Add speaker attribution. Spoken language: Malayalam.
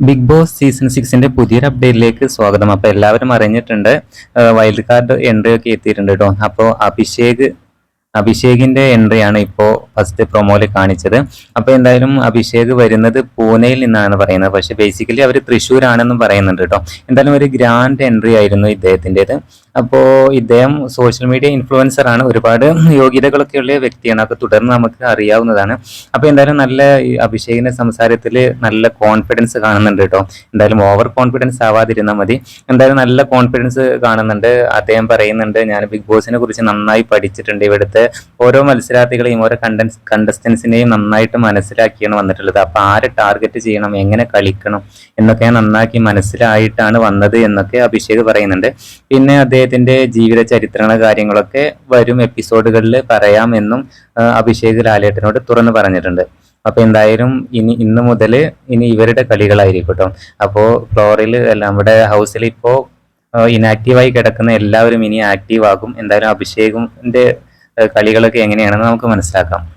Speaker 1: ബിഗ് ബോസ് സീസൺ സിക്സിന്റെ പുതിയൊരു അപ്ഡേറ്റിലേക്ക് സ്വാഗതം. അപ്പൊ എല്ലാവരും അറിഞ്ഞിട്ടുണ്ട് വൈൽഡ് കാർഡ് എൻട്രി ഒക്കെ എത്തിയിട്ടുണ്ട് കേട്ടോ അപ്പോൾ അഭിഷേക് അഭിഷേകിന്റെ എൻട്രി ആണ് ഇപ്പോൾ ഫസ്റ്റ് പ്രൊമോയിൽ കാണിച്ചത്. അപ്പോൾ എന്തായാലും അഭിഷേക് വരുന്നത് പൂനെയിൽ നിന്നാണ് പറയുന്നത്. പക്ഷെ ബേസിക്കലി അവർ തൃശ്ശൂരാണെന്നും പറയുന്നുണ്ട് കേട്ടോ. എന്തായാലും ഒരു ഗ്രാൻഡ് എൻട്രി ആയിരുന്നു ഇദ്ദേഹത്തിന്റെത് അപ്പോൾ ഇദ്ദേഹം സോഷ്യൽ മീഡിയ ഇൻഫ്ലുവൻസർ ആണ്. ഒരുപാട് യോഗ്യതകളൊക്കെ ഉള്ള വ്യക്തിയാണ്. അപ്പോൾ തുടർന്ന് നമുക്ക് അറിയാവുന്നതാണ്. അപ്പോൾ എന്തായാലും നല്ല അഭിഷേകിന്റെ സംസാരത്തിൽ നല്ല കോൺഫിഡൻസ് കാണുന്നുണ്ട് കേട്ടോ. എന്തായാലും ഓവർ കോൺഫിഡൻസ് ആവാതിരുന്നാൽ മതി. എന്തായാലും നല്ല കോൺഫിഡൻസ് കാണുന്നുണ്ട്. അദ്ദേഹം പറയുന്നുണ്ട് ഞാൻ ബിഗ് ബോസിനെ കുറിച്ച് നന്നായി പഠിച്ചിട്ടുണ്ട്. ഇവിടുത്തെ ഓരോ മത്സരാർത്ഥികളെയും ഓരോ കണ്ടൻസ് കണ്ടസ്റ്റൻസിനെയും നന്നായിട്ട് മനസ്സിലാക്കിയാണ് വന്നിട്ടുള്ളത്. അപ്പോൾ ആരെ ടാർഗറ്റ് ചെയ്യണം എങ്ങനെ കളിക്കണം എന്നൊക്കെ നന്നാക്കി മനസ്സിലായിട്ടാണ് വന്നത് എന്നൊക്കെ അഭിഷേക് പറയുന്നുണ്ട്. പിന്നെ അദ്ദേഹത്തിന്റെ ജീവിത ചരിത്രങ്ങൾ കാര്യങ്ങളൊക്കെ വരും എപ്പിസോഡുകളിൽ പറയാമെന്നും അഭിഷേക് ലാലേട്ടനോട് തുറന്നു പറഞ്ഞിട്ടുണ്ട്. അപ്പൊ എന്തായാലും ഇനി ഇന്ന് മുതൽ ഇനി ഇവരുടെ കളികളായിരിക്കട്ടോ അപ്പോ അപ്പോൾ ഫ്ലോറിൽ അല്ല നമ്മുടെ ഹൗസിൽ ഇപ്പോ ഇനാക്റ്റീവായി കിടക്കുന്ന എല്ലാവരും ഇനി ആക്റ്റീവ് ആകും. എന്തായാലും അഭിഷേകിന്റെ കളികളൊക്കെ എങ്ങനെയാണെന്ന് നമുക്ക് മനസ്സിലാക്കാം.